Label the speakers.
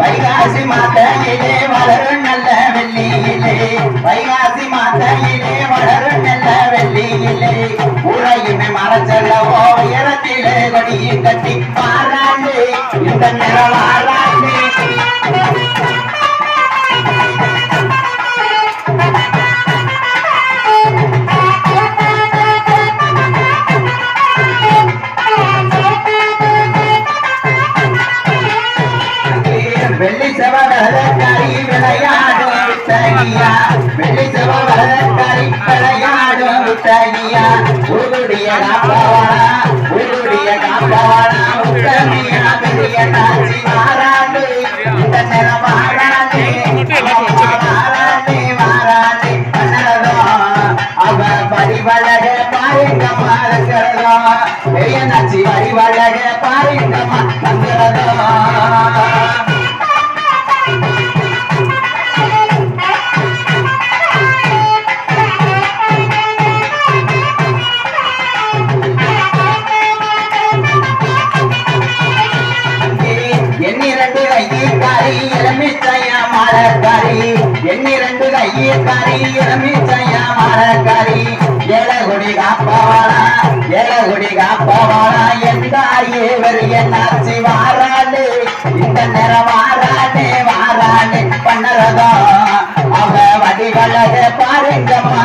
Speaker 1: வைகாசி மாத்தையிலே வளரும் நல்ல வெள்ளியிலே. வைகாசி மாத்தையிலே வளரும் நல்ல வெள்ளியிலே. உரையுமே மரச்சல்லவோ உயரத்திலே கொடியும் கட்டி பாராண்டு இந்த நிறவாராண்டு செவகரி விளையாடும் தனியா வெள்ளி செவகரி விளையாடும் தனியா உருடைய காப்பவானா உருடைய காப்பவானா உத்தமியா பெரிய காட்சி மாறாண்டு இந்த நிறம் அவ பாருங்க பெரிய நச்சி பரிவழக பாருங்க கையக்காரி எலுமிச்சையா மரக்காரி எண்ணிரண்டு கையக்காரி எலுமிச்சையா மரக்காரி ஏழகுடி காப்பவாளா ஏழகுடி காப்பவாளா. எந்த வெறிய நாச்சி வாராளே இந்த நிற வாராளே வாராளே. பண்ணறதோ அவ வடிவழக பாருங்கம்மா.